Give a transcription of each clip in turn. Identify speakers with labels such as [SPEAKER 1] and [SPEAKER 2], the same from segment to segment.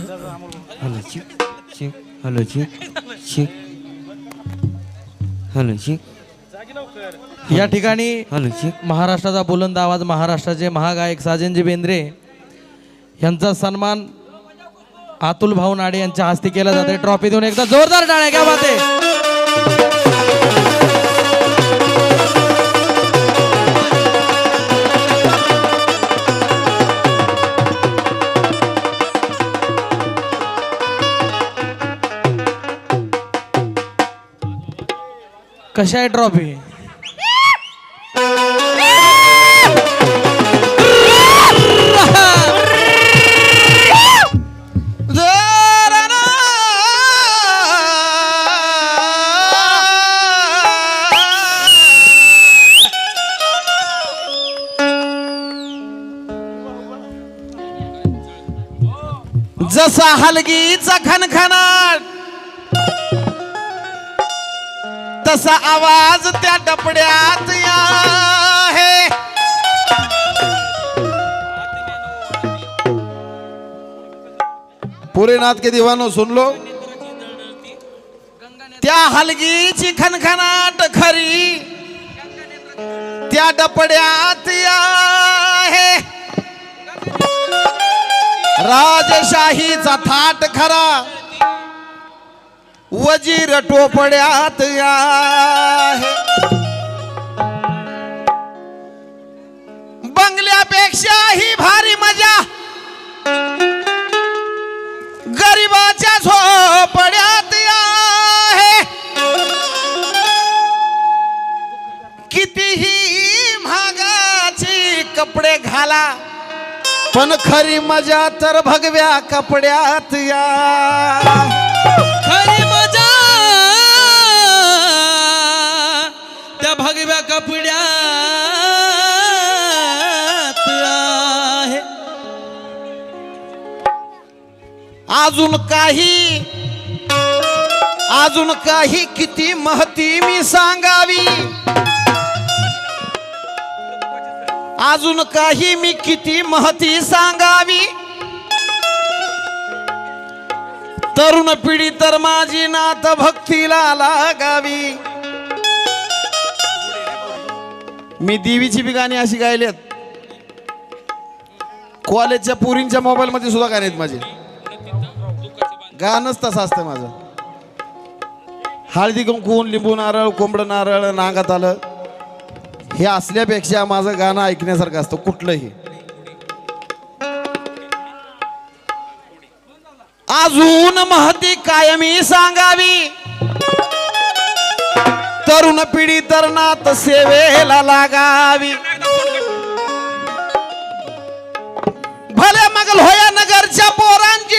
[SPEAKER 1] Hello chick chick hello chick chick hello chick.
[SPEAKER 2] या ठिकाणी
[SPEAKER 1] hello चिक.
[SPEAKER 2] महाराष्ट्राचा बुलंद आवाज महाराष्ट्राचे महागायक साजनजी बेंद्रे यांचा सन्मान अतुल भाऊ नाडे यांच्या हस्ते केला जाते ट्रॉफी देऊन एकदा जोरदार टाळ्या घ्या माते कशा आहे ट्रॉफी?
[SPEAKER 3] जसा हलगीचा खनखनाट तसा आवाज त्या डपड्यात आहे पूरे नाथ के दीवानो सुन लो. त्या हलगीची खनखनाट खरी. त्या डपड्यात आहे राजशाहीचा थाट खरा. वजीर टोपड्यात आहे. बंगल्यापेक्षा ही भारी मजा. गरिबाच्या झोपड्यात आहे. कितीही महागाची कपडे घाला पण खरी मजा तर भगव्या कपड्यात या.
[SPEAKER 2] खरी
[SPEAKER 3] अजून काही अजून काही किती महती मी सांगावी? अजून काही मी किती महती सांगावी? तरुण पिढी तर माझी नात भक्तीला लागावी. मी देवीची बी गाणी अशी गायलेत. कॉलेजच्या पुरींच्या मोबाईल मध्ये सुद्धा गाणी आहेत माझे. गाणंच तसं असतं माझं. हळदी कुंकून लिंबू नारळ कोंबडं नारळ नांगात आलं हे असल्यापेक्षा माझं गाणं ऐकण्यासारखं असतं कुठलंही. अजून महती कायमी सांगावी. तरुण पिढी तर नात सेवेला लागावी. भले मगल होया नगरच्या पोरांची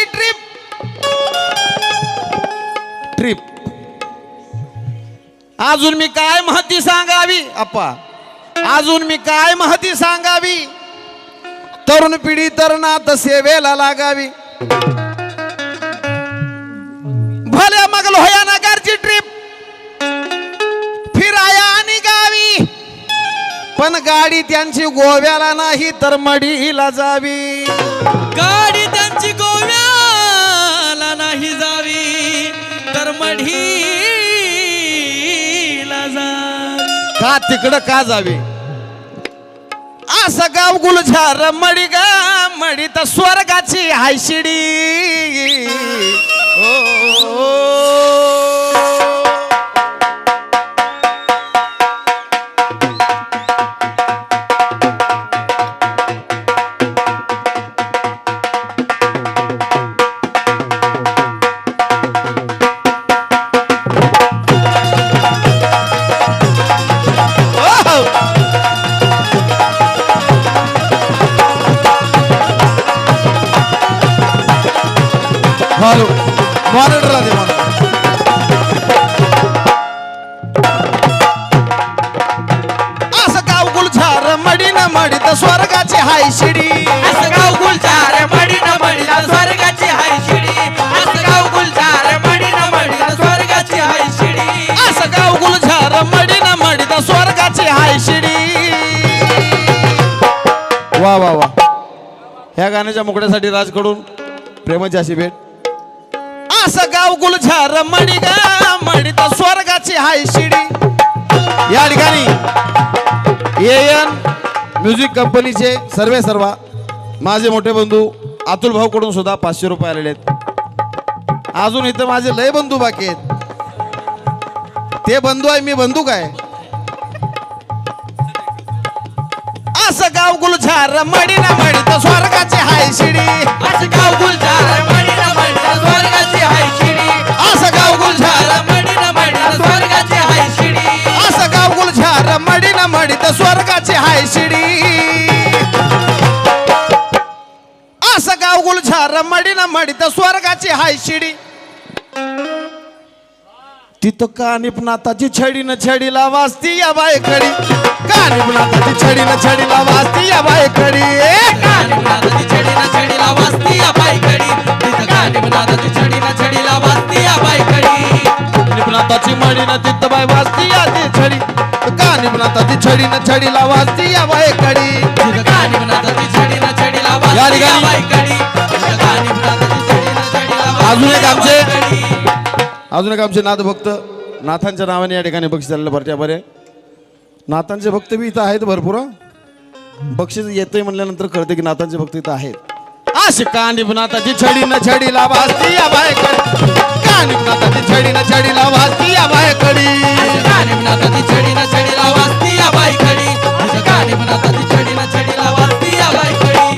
[SPEAKER 3] ट्रिप अजून मी काय महती सांगावी? अप्पा. अजून मी काय महती सांगावी? तरुण पिढी तर नात सेवेला लागावी. भले मग लोया नगरची ट्रिप फिराया आणि गावी पण गाडी त्यांची गोव्याला नाही तर मडीला जावी.
[SPEAKER 2] गाडी
[SPEAKER 3] का तिकडं का जावे? असं गाव गुलझार मडी गा मडी तर स्वर्गाची हायशिडी. हो. मारू मॉनिटरला दे मला असं गाव गुलझार मडी न मडी तर स्वर्गाची हाय शिडी
[SPEAKER 2] असं गाव गुलजार मडी न मडी स्वर्गाची हाय शिडी असं गाव गुलजार मडी न मडी स्वर्गाची हाय शिडी
[SPEAKER 3] असं गाव गुलझार मडी न मडी तर स्वर्गाची हाय शिडी वा वा वा ह्या गाण्याच्या मुकड्यासाठी राजकडून प्रेमाची अशी भेट. असं गाव गुलझार मणी गा मणी तर स्वर्गाची हाय शिडी. या ठिकाणी एन म्युझिक कंपनीचे सर्वे सर्वा माझे मोठे बंधू अतुल भाऊ कडून सुद्धा पाचशे रुपये आलेले आहेत. अजून इथं माझे लय बंधू बाकी आहेत. ते बंधू आहे मी बंधू काय? असं गाव गुलझार मडी ना मडी तसं गुलझार मडी ना मडी तर स्वर्गाची हाय शिडी. तिथं कानिपनाथाची छडी न छडीला वाजती या बायकडी? कानिपनाथाची छडी न छडीला वाजती या बायकडी?
[SPEAKER 2] गाणीपणाची छडीना छडीला वाजती या तिथं गाणीपणाची छडीना छडीला वाजती या बाईकडी
[SPEAKER 3] निपनाथाची मडी न तिथं बाय वाजती या ती छडी. कानिपनाथाची छडी न छडीला वाजती या बायकडी?
[SPEAKER 2] तिथं छडीना छडीला वाजती
[SPEAKER 3] या
[SPEAKER 2] या
[SPEAKER 3] अजून एक आमचे अजून एक आमचे नाथ भक्त नाथांच्या नावाने या ठिकाणी बक्षीस झालेलं भरत्या बरे. नाथांचे भक्त बी इथं आहेत भरपूर बक्षीस येतोय म्हणल्यानंतर कळते की नाथांचे भक्त इथं आहेत. अशी कानी नाथाची छडी न छडी लाभासती या छडी न छडी या कडी छडी न